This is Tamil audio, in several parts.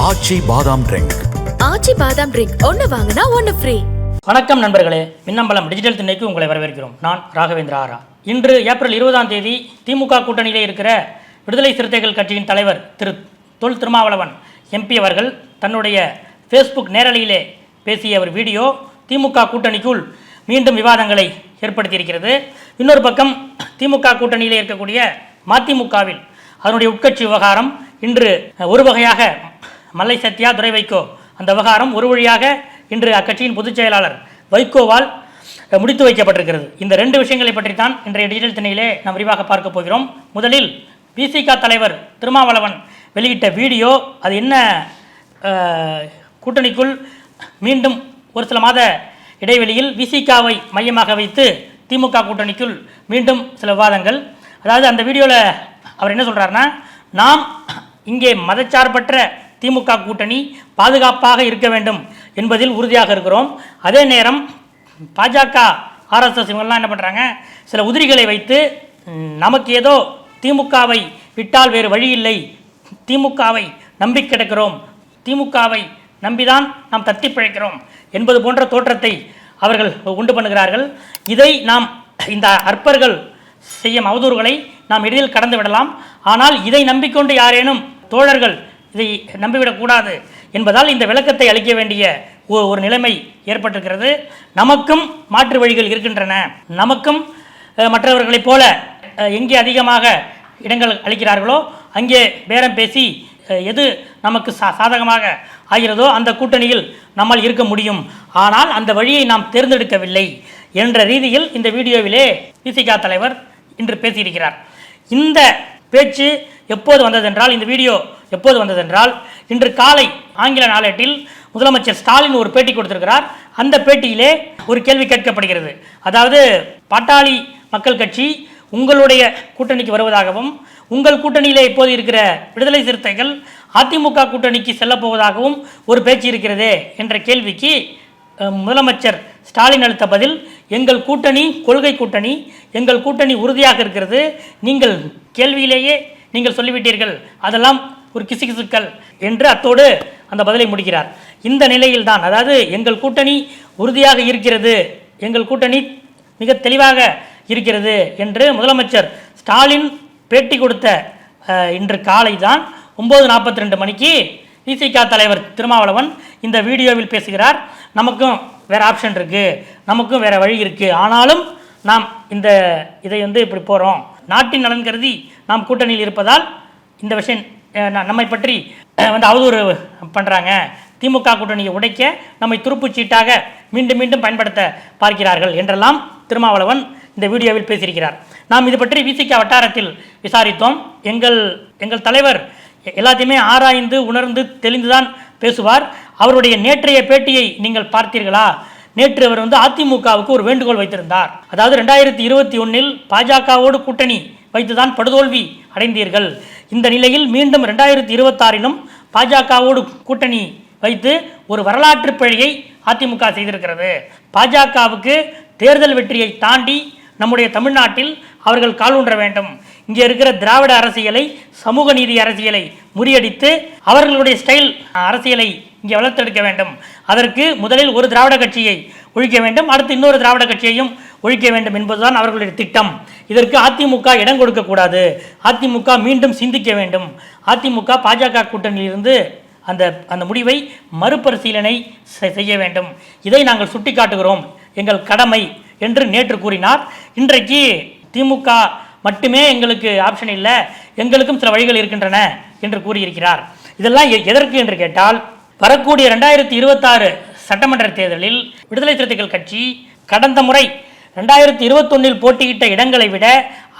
ஆச்சி பாதாம் ட்ரிங்க் ஆச்சி பாதாம் ட்ரிங்க் ஒன்னு வாங்கினா ஒன்னு ஃப்ரீ வணக்கம் நண்பர்களே. மின்னம்பலம் டிஜிட்டல் திண்ணைக்கு உங்களை வரவேற்கிறோம். நான் ராகவேந்திர ஆரா. இன்று ஏப்ரல் இருபதாம் தேதி திமுக கூட்டணியிலே இருக்கிற விடுதலை சிறுத்தைகள் கட்சியின் தலைவர் திரு தொல் திருமாவளவன் எம்பி அவர்கள் தன்னுடைய ஃபேஸ்புக் நேரலையிலே பேசிய ஒரு வீடியோ திமுக கூட்டணிக்குள் மீண்டும் விவாதங்களை ஏற்படுத்தியிருக்கிறது. இன்னொரு பக்கம் திமுக கூட்டணியிலே இருக்கக்கூடிய மதிமுகவில் அதனுடைய உட்கட்சி விவகாரம் இன்று ஒரு வகையாக மல்லை சத்யா துரை வைகோ. அந்த விவகாரம் ஒரு வழியாக இன்று அக்கட்சியின் பொதுச் செயலாளர் வைகோவால் முடித்து வைக்கப்பட்டிருக்கிறது. இந்த ரெண்டு விஷயங்களை பற்றித்தான் இன்றைய டிஜிட்டல் திணையிலே நாம் விரிவாக பார்க்க போகிறோம். முதலில் பிசிக தலைவர் திருமாவளவன் வெளியிட்ட வீடியோ. அது என்ன கூட்டணிக்குள் மீண்டும் ஒரு சில மாத இடைவெளியில் விசிகாவை மையமாக வைத்து திமுக கூட்டணிக்குள் மீண்டும் சில விவாதங்கள். அதாவது அந்த வீடியோவில் அவர் என்ன சொல்கிறாருன்னா நாம் இங்கே மதச்சார்பற்ற திமுக கூட்டணி பாதுகாப்பாக இருக்க வேண்டும் என்பதில் உறுதியாக இருக்கிறோம். அதே நேரம் பாஜக ஆர்எஸ்எஸ் இவங்கெல்லாம் என்ன பண்ணுறாங்க சில உதிரிகளை வைத்து நமக்கு ஏதோ திமுகவை விட்டால் வேறு வழி இல்லை. திமுகவை நம்பி கிடக்கிறோம். திமுகவை நம்பிதான் நாம் தத்தி பிழைக்கிறோம் என்பது போன்ற தோற்றத்தை அவர்கள் உண்டு பண்ணுகிறார்கள். இதை நாம் இந்த அற்பர்கள் செய்யும் அவதூறுகளை நாம் எளிதில் கடந்து விடலாம். ஆனால் இதை நம்பிக்கொண்டு யாரேனும் தோழர்கள் இதை நம்பிவிடக்கூடாது என்பதால் இந்த விளக்கத்தை அளிக்க வேண்டிய ஒரு நிலைமை ஏற்பட்டிருக்கிறது. நமக்கும் மாற்று வழிகள் இருக்கின்றன. நமக்கும் மற்றவர்களைப் போல எங்கே அதிகமாக இடங்கள் அளிக்கிறார்களோ அங்கே பேரம் பேசி எது நமக்கு சா சாதகமாக ஆகிறதோ அந்த கூட்டணியில் நம்மால் இருக்க முடியும். ஆனால் அந்த வழியை நாம் தேர்ந்தெடுக்கவில்லை என்ற ரீதியில் இந்த வீடியோவிலே பிசிகா தலைவர் இன்று பேசியிருக்கிறார். இந்த பேச்சு எப்போது வந்ததென்றால் இந்த வீடியோ எப்போது வந்ததென்றால் இன்று காலை ஆங்கில நாளேட்டில் முதலமைச்சர் ஸ்டாலின் ஒரு பேட்டி கொடுத்திருக்கிறார். அந்த பேட்டியிலே ஒரு கேள்வி கேட்கப்படுகிறது. அதாவது பாட்டாளி மக்கள் கட்சி உங்களுடைய கூட்டணிக்கு வருவதாகவும் உங்கள் கூட்டணியிலே இப்போது இருக்கிற விடுதலை சிறுத்தைகள் அதிமுக கூட்டணிக்கு செல்லப் போவதாகவும் ஒரு பேச்சு இருக்கிறதே என்ற கேள்விக்கு முதலமைச்சர் ஸ்டாலின் அளித்த பதில் எங்கள் கூட்டணி கொள்கை கூட்டணி எங்கள் கூட்டணி உறுதியாக இருக்கிறது. நீங்கள் கேள்வியிலேயே நீங்கள் சொல்லிவிட்டீர்கள். அதெல்லாம் ஒரு கிசுகிசுக்கள் என்று அத்தோடு அந்த பதிலை முடிக்கிறார். இந்த நிலையில்தான் அதாவது எங்கள் கூட்டணி உறுதியாக இருக்கிறது எங்கள் கூட்டணி மிக தெளிவாக இருக்கிறது என்று முதலமைச்சர் ஸ்டாலின் பேட்டி கொடுத்த இன்று காலை தான் ஒம்பது நாற்பத்தி ரெண்டு மணிக்கு விசிக தலைவர் திருமாவளவன் இந்த வீடியோவில் பேசுகிறார். நமக்கும் வேறு ஆப்ஷன் இருக்குது நமக்கும் வேறு வழி இருக்குது ஆனாலும் நாம் இந்த இதை வந்து இப்படி போகிறோம் நாட்டின் நலன் கருதி நாம் கூட்டணியில் இருப்பதால் இந்த விஷயம் நம்மை பற்றி வந்து அவதூறு பண்ணுறாங்க திமுக கூட்டணியை உடைக்க நம்மை துருப்புச்சீட்டாக மீண்டும் மீண்டும் பயன்படுத்த பார்க்கிறார்கள் என்றெல்லாம் திருமாவளவன் இந்த வீடியோவில் பேசியிருக்கிறார். நாம் இது பற்றி விசிக வட்டாரத்தில் விசாரித்தோம். எங்கள் எங்கள் தலைவர் எல்லாத்தையுமே ஆராய்ந்து உணர்ந்து தெளிந்துதான் பேசுவார். அவருடைய நேற்றைய பேட்டியை நீங்கள் பார்த்தீர்களா? நேற்று அவர் வந்து அதிமுகவுக்கு ஒரு வேண்டுகோள் வைத்திருந்தார். அதாவது ரெண்டாயிரத்தி இருபத்தி ஒன்றில் பாஜகவோடு கூட்டணி வைத்துதான் படுதோல்வி அடைந்தீர்கள். இந்த நிலையில் மீண்டும் ரெண்டாயிரத்தி இருபத்தாறிலும் பாஜகவோடு கூட்டணி வைத்து ஒரு வரலாற்று பிழையை அதிமுக செய்திருக்கிறது. பாஜகவுக்கு தேர்தல் வெற்றியை தாண்டி நம்முடைய தமிழ்நாட்டில் அவர்கள் காலூன்ற வேண்டும். இங்கே இருக்கிற திராவிட அரசியலை சமூக நீதி அரசியலை முறியடித்து அவர்களுடைய ஸ்டைல் அரசியலை இங்கே வளர்த்தெடுக்க வேண்டும். அதற்கு முதலில் ஒரு திராவிட கட்சியை ஒழிக்க வேண்டும். அடுத்து இன்னொரு திராவிட கட்சியையும் ஒழிக்க வேண்டும் என்பதுதான் அவர்களுடைய திட்டம். இதற்கு அதிமுக இடம் கொடுக்கக்கூடாது அதிமுக மீண்டும் சிந்திக்க வேண்டும். அதிமுக பாஜக கூட்டணியிலிருந்து அந்த அந்த முடிவை மறுபரிசீலனை செ- செய்ய வேண்டும். இதை நாங்கள் சுட்டிக்காட்டுகிறோம். எங்கள் கடமை என்று நேற்று கூறினார். இன்றைக்கு திமுக மட்டுமே எங்களுக்கு ஆப்ஷன் இல்லை. எங்களுக்கும் சில வழிகள் இருக்கின்றன என்று கூறியிருக்கிறார். இதெல்லாம் எ- எதற்கு என்று கேட்டால் வரக்கூடிய ரெண்டாயிரத்தி இருபத்தாறு சட்டமன்ற தேர்தலில் விடுதலை சிறுத்தைகள் கட்சி கடந்த முறை ரெண்டாயிரத்தி இருபத்தொன்னில் போட்டியிட்ட இடங்களை விட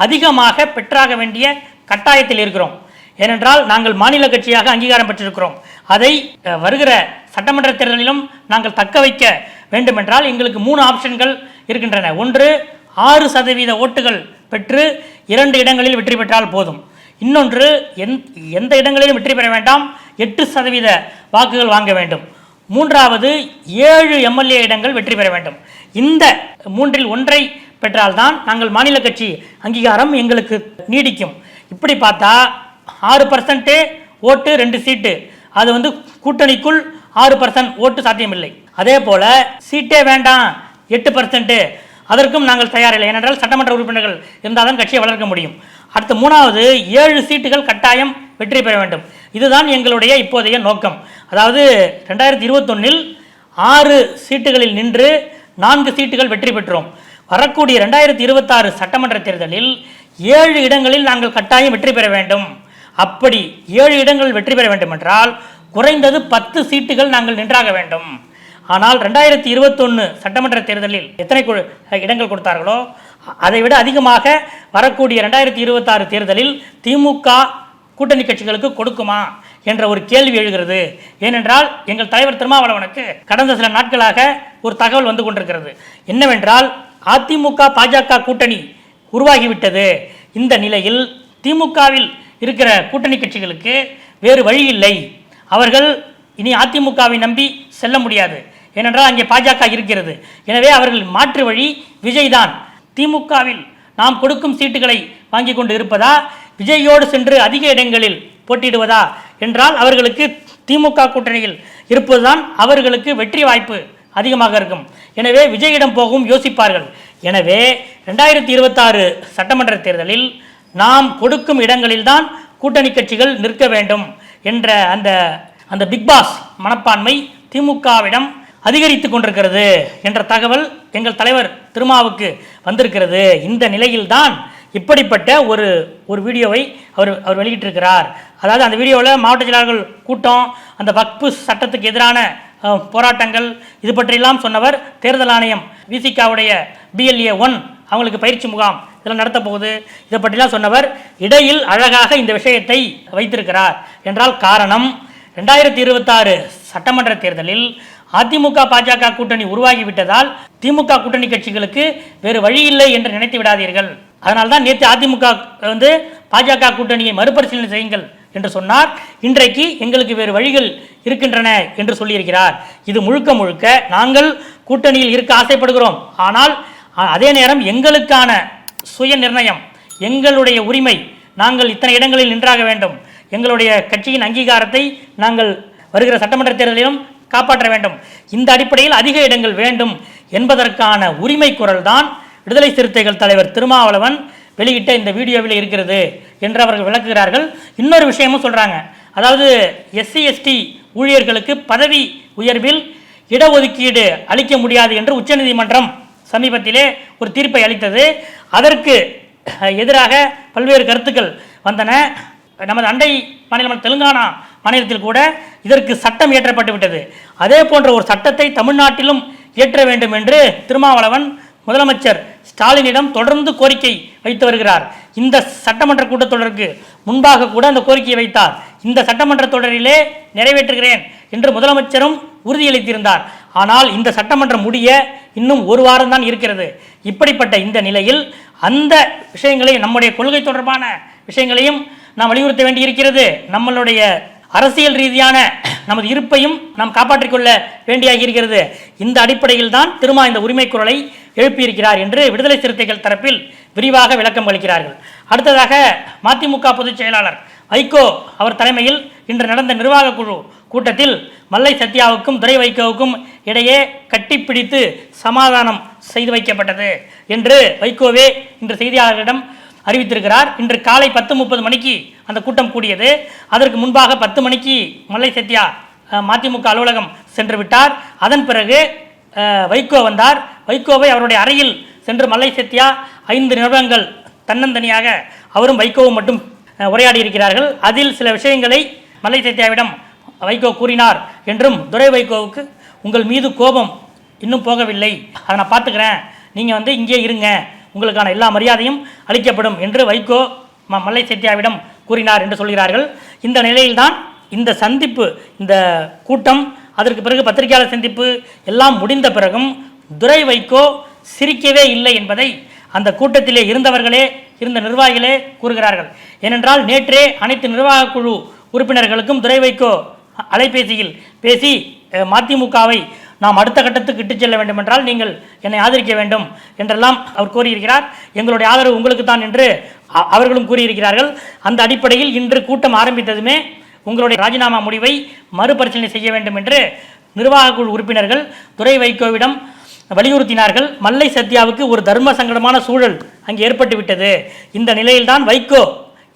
அதிகமாக பெற்றாக வேண்டிய கட்டாயத்தில் இருக்கிறோம். ஏனென்றால் நாங்கள் மாநில கட்சியாக அங்கீகாரம் பெற்றிருக்கிறோம். அதை வருகிற சட்டமன்ற தேர்தலிலும் நாங்கள் தக்க வைக்க வேண்டுமென்றால் எங்களுக்கு மூணு ஆப்ஷன்கள் இருக்கின்றன. ஒன்று ஆறு சதவீத ஓட்டுகள் பெற்று இரண்டு இடங்களில் வெற்றி பெற்றால் போதும். இன்னொன்று எந் எந்த இடங்களிலும் வெற்றி பெற வேண்டாம். எட்டு சதவீத வாக்குகள் வாங்க வேண்டும். மூன்றாவது ஏழு எம்எல்ஏ இடங்கள் வெற்றி பெற வேண்டும். இந்த மூன்றில் ஒன்றை பெற்றால்தான் நாங்கள் மாநில கட்சி அங்கீகாரம் எங்களுக்கு நீடிக்கும். இப்படி பார்த்தா ஆறு பர்சன்ட்டு ஓட்டு ரெண்டு சீட்டு. அது வந்து கூட்டணிக்குள் ஆறு பர்சன்ட் ஓட்டு சாத்தியமில்லை. அதே போல சீட்டே வேண்டாம் எட்டு பர்சன்ட்டு அதற்கும் நாங்கள் தயாரில்லை. ஏனென்றால் சட்டமன்ற உறுப்பினர்கள் இருந்தால் தான் கட்சியை வளர்க்க முடியும். அடுத்து மூணாவது ஏழு சீட்டுகள் கட்டாயம் வெற்றி பெற வேண்டும். இதுதான் எங்களுடைய இப்போதைய நோக்கம். அதாவது ரெண்டாயிரத்தி இருபத்தொன்னில் ஆறு சீட்டுகளில் நின்று நான்கு சீட்டுகள் வெற்றி பெற்றோம். வரக்கூடிய ரெண்டாயிரத்தி இருபத்தாறு சட்டமன்ற தேர்தலில் ஏழு இடங்களில் நாங்கள் கட்டாயம் வெற்றி பெற வேண்டும். அப்படி ஏழு இடங்கள் வெற்றி பெற வேண்டும் என்றால் குறைந்தது பத்து சீட்டுகள் நாங்கள் நின்றாக வேண்டும். ஆனால் ரெண்டாயிரத்தி இருபத்தொன்று சட்டமன்ற தேர்தலில் எத்தனை இடங்கள் கொடுத்தார்களோ அதை விட அதிகமாக வரக்கூடிய ரெண்டாயிரத்தி இருபத்தாறு தேர்தலில் திமுக கூட்டணி கட்சிகளுக்கு கொடுக்குமா? என்ற ஒரு கேள்வி எழுகிறது. ஏனென்றால் எங்கள் தலைவர் திருமாவளவனுக்கு கடந்த சில நாட்களாக ஒரு தகவல் வந்து கொண்டிருக்கிறது. என்னவென்றால் அதிமுக பாஜக கூட்டணி உருவாகிவிட்டது. இந்த நிலையில் திமுகவில் இருக்கிற கூட்டணி கட்சிகளுக்கு வேறு வழி இல்லை. அவர்கள் இனி அதிமுகவை நம்பி செல்ல முடியாது. ஏனென்றால் அங்கே பாஜக இருக்கிறது. எனவே அவர்கள் மாற்று வழி விஜய் தான் திமுகவில் நாம் கொடுக்கும் சீட்டுகளை வாங்கி கொண்டு இருப்பதா? விஜயோடு சென்று அதிக இடங்களில் போட்டியிடுவதா? என்றால் அவர்களுக்கு திமுக கூட்டணியில் இருப்பதுதான் அவர்களுக்கு வெற்றி வாய்ப்பு அதிகமாக இருக்கும். எனவே விஜயிடம் போகும் யோசிப்பார்கள். எனவே ரெண்டாயிரத்தி இருபத்தாறு சட்டமன்ற தேர்தலில் நாம் கொடுக்கும் இடங்களில்தான் கூட்டணி கட்சிகள் நிற்க வேண்டும் என்ற அந்த அந்த பிக் பாஸ் மனப்பான்மை திமுகவிடம் அதிகரித்து கொண்டிருக்கிறது என்ற தகவல் எங்கள் தலைவர் திருமாவுக்கு வந்திருக்கிறது. இந்த நிலையில்தான் இப்படிப்பட்ட ஒரு ஒரு வீடியோவை அவர் அவர் வெளியிட்டிருக்கிறார். அதாவது அந்த வீடியோவில் மாவட்ட செயலாளர்கள் கூட்டம் அந்த வக்பு சட்டத்துக்கு எதிரான போராட்டங்கள் இது பற்றியெல்லாம் சொன்னவர் தேர்தல் ஆணையம் விசிகாவுடைய பிஎல்ஏ ஒன் அவங்களுக்கு பயிற்சி முகாம் இதெல்லாம் நடத்த போகுது. இதை பற்றிலாம் சொன்னவர் இடையில் அழகாக இந்த விஷயத்தை வைத்திருக்கிறார். என்றால் காரணம் ரெண்டாயிரத்தி இருபத்தாறு சட்டமன்ற தேர்தலில் அதிமுக பாஜக கூட்டணி உருவாகிவிட்டதால் திமுக கூட்டணி கட்சிகளுக்கு வேறு வழி இல்லை என்று நினைத்து விடாதீர்கள். அதனால்தான் நேற்று அதிமுக வந்து பாஜக கூட்டணியை மறுபரிசீலனை செய்யுங்கள் என்று சொன்னார். இன்றைக்கு எங்களுக்கு வேறு வழிகள் இருக்கின்றன என்று சொல்லியிருக்கிறார். இது முழுக்க முழுக்க நாங்கள் கூட்டணியில் இருக்க ஆசைப்படுகிறோம். ஆனால் அதே நேரம் எங்களுக்கான சுய நிர்ணயம் எங்களுடைய உரிமை நாங்கள் இத்தனை இடங்களில் நின்றாக வேண்டும். எங்களுடைய கட்சியின் அங்கீகாரத்தை நாங்கள் வருகிற சட்டமன்ற தேர்தலிலும் காப்பாற்ற வேண்டும். இந்த அடிப்படையில் அதிக இடங்கள் வேண்டும் என்பதற்கான உரிமை குரல் தான் விடுதலை சிறுத்தைகள் தலைவர் திருமாவளவன் வெளியிட்ட இந்த வீடியோவில் இருக்கிறது என்று அவர்கள் விளக்குகிறார்கள். இன்னொரு விஷயமும் சொல்கிறாங்க அதாவது எஸ்சி எஸ்டி ஊழியர்களுக்கு பதவி உயர்வில் இடஒதுக்கீடு அளிக்க முடியாது என்று உச்சநீதிமன்றம் சமீபத்திலே ஒரு தீர்ப்பை அளித்தது. அதற்கு எதிராக பல்வேறு கருத்துக்கள் வந்தன. நமது அண்டை மாநிலமான தெலுங்கானா மாநிலத்தில் கூட இதற்கு சட்டம் இயற்றப்பட்டு விட்டது. அதே போன்ற ஒரு சட்டத்தை தமிழ்நாட்டிலும் இயற்ற வேண்டும் என்று திருமாவளவன் முதலமைச்சர் ஸ்டாலினிடம் தொடர்ந்து கோரிக்கை வைத்து வருகிறார். இந்த சட்டமன்ற கூட்டத்தொடருக்கு முன்பாக கூட அந்த கோரிக்கையை வைத்தார். இந்த சட்டமன்ற தொடரிலே நிறைவேற்றுகிறேன் என்று முதலமைச்சரும் உறுதியளித்திருந்தார். ஆனால் இந்த சட்டமன்றம் முடிய இன்னும் ஒரு வாரம் தான் இருக்கிறது. இப்படிப்பட்ட இந்த நிலையில் அந்த விஷயங்களை நம்முடைய கொள்கை தொடர்பான விஷயங்களையும் நாம் வலியுறுத்த வேண்டியிருக்கிறது. நம்மளுடைய அரசியல் ரீதியான நமது இருப்பையும் நாம் காப்பாற்றிக் கொள்ள வேண்டியாக இருக்கிறது. இந்த அடிப்படையில் தான் திருமா இந்த உரிமை குரலை எழுப்பியிருக்கிறார் என்று விடுதலை சிறுத்தைகள் தரப்பில் விரிவாக விளக்கம் அளிக்கிறார்கள். அடுத்ததாக மதிமுக பொதுச் செயலாளர் வைகோ அவர் தலைமையில் இன்று நடந்த நிர்வாக குழு கூட்டத்தில் மல்லை சத்யாவுக்கும் துரை வைகோவுக்கும் இடையே கட்டிப்பிடித்து சமாதானம் செய்து வைக்கப்பட்டது என்று வைகோவே இன்று செய்தியாளர்களிடம் அறிவித்திருக்கிறார். இன்று காலை பத்து முப்பது மணிக்கு அந்த கூட்டம் கூடியது. அதற்கு முன்பாக பத்து மணிக்கு மல்லை சத்யா மதிமுக அலுவலகம் சென்று விட்டார். அதன் பிறகு வைகோ வந்தார். வைகோவை அவருடைய அறையில் சென்று மல்லை சத்யா ஐந்து நிமிடங்கள் தன்னந்தனியாக அவரும் வைகோவும் மட்டும் உரையாடி இருக்கிறார்கள் அதில் சில விஷயங்களை மல்லை சத்யாவிடம் வைகோ கூறினார் என்றும் துரை வைகோவுக்கு உங்கள் மீது கோபம் இன்னும் போகவில்லை. அதை நான் பார்த்துக்கிறேன். நீங்கள் வந்து இங்கே இருங்க. உங்களுக்கான எல்லா மரியாதையும் அளிக்கப்படும் என்று வைகோ மல்லை செட்டியாவிடம் கூறினார் என்று சொல்கிறார்கள். இந்த நிலையில்தான் இந்த சந்திப்பு இந்த கூட்டம் அதற்கு பிறகு பத்திரிகையாளர் சந்திப்பு எல்லாம் முடிந்த பிறகும் துரை வைகோ சிரிக்கவே இல்லை என்பதை அந்த கூட்டத்திலே இருந்தவர்களே இருந்த நிர்வாகிகளே கூறுகிறார்கள். ஏனென்றால் நேற்றே அனைத்து நிர்வாக குழு உறுப்பினர்களுக்கும் துரை வைகோ அலைபேசியில் பேசி மதிமுகவை நாம் அடுத்த கட்டத்துக்கு இட்டுச் செல்ல வேண்டும் என்றால் நீங்கள் என்னை ஆதரிக்க வேண்டும் என்றெல்லாம் அவர் கூறியிருக்கிறார். எங்களுடைய ஆதரவு உங்களுக்கு தான் என்று அ- அவர்களும் கூறியிருக்கிறார்கள். அந்த அடிப்படையில் இன்று கூட்டம் ஆரம்பித்ததுமே உங்களுடைய ராஜினாமா முடிவை மறுபரிசீலனை செய்ய வேண்டும் என்று நிர்வாக குழு உறுப்பினர்கள் துறை வைகோவிடம் வலியுறுத்தினார்கள். மல்லை சத்யாவுக்கு ஒரு தர்ம சங்கடமான சூழல் அங்கே ஏற்பட்டு விட்டது இந்த நிலையில்தான் வைகோ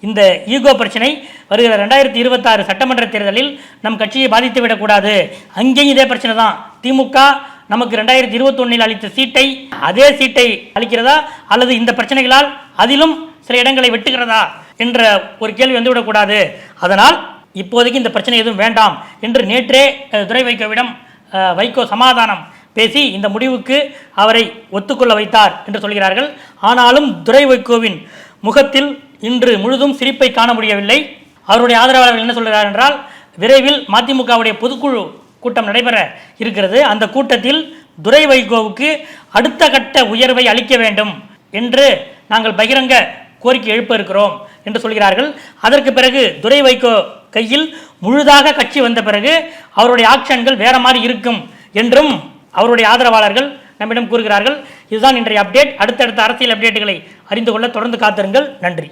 இந்த ஈகோ பிரச்சனை வருகிற ரெண்டாயிரத்தி இருபத்தாறு சட்டமன்ற தேர்தலில் நம் கட்சியை பாதித்து விடக்கூடாது அங்கேயும் இதே பிரச்சனை தான். திமுக நமக்கு ரெண்டாயிரத்தி இருபத்தொன்னில் அளித்த சீட்டை அதே சீட்டை அளிக்கிறதா? அல்லது இந்த பிரச்சனைகளால் அதிலும் சில இடங்களை வெட்டுகிறதா? என்ற ஒரு கேள்வி வந்துவிடக்கூடாது. அதனால் இப்போதைக்கு இந்த பிரச்சனை எதுவும் வேண்டாம் என்று நேற்றே துரை வைகோவிடம் வைகோ சமாதானம் பேசி இந்த முடிவுக்கு அவரை ஒத்துக்கொள்ள வைத்தார் என்று சொல்கிறார்கள். ஆனாலும் துரை வைகோவின் முகத்தில் இன்று முழுதும் சிரிப்பை காண முடியவில்லை. அவருடைய ஆதரவாளர்கள் என்ன சொல்கிறார் என்றால் விரைவில் மதிமுகவுடைய பொதுக்குழு கூட்டம் நடைபெற இருக்கிறது. அந்த கூட்டத்தில் துரை வைகோவுக்கு அடுத்த கட்ட உயர்வை அளிக்க வேண்டும் என்று நாங்கள் பகிரங்க கோரிக்கை எழுப்ப இருக்கிறோம் என்று சொல்கிறார்கள். அதற்கு பிறகு துரை வைகோ கையில் முழுதாக கட்சி வந்த பிறகு அவருடைய ஆக்ஷன்கள் வேற மாதிரி இருக்கும் என்றும் அவருடைய ஆதரவாளர்கள் நம்மிடம் கூறுகிறார்கள். இதுதான் இன்றைய அப்டேட். அடுத்தடுத்த அரசியல் அப்டேட்டுகளை அறிந்து கொள்ள தொடர்ந்து காத்திருங்கள். நன்றி.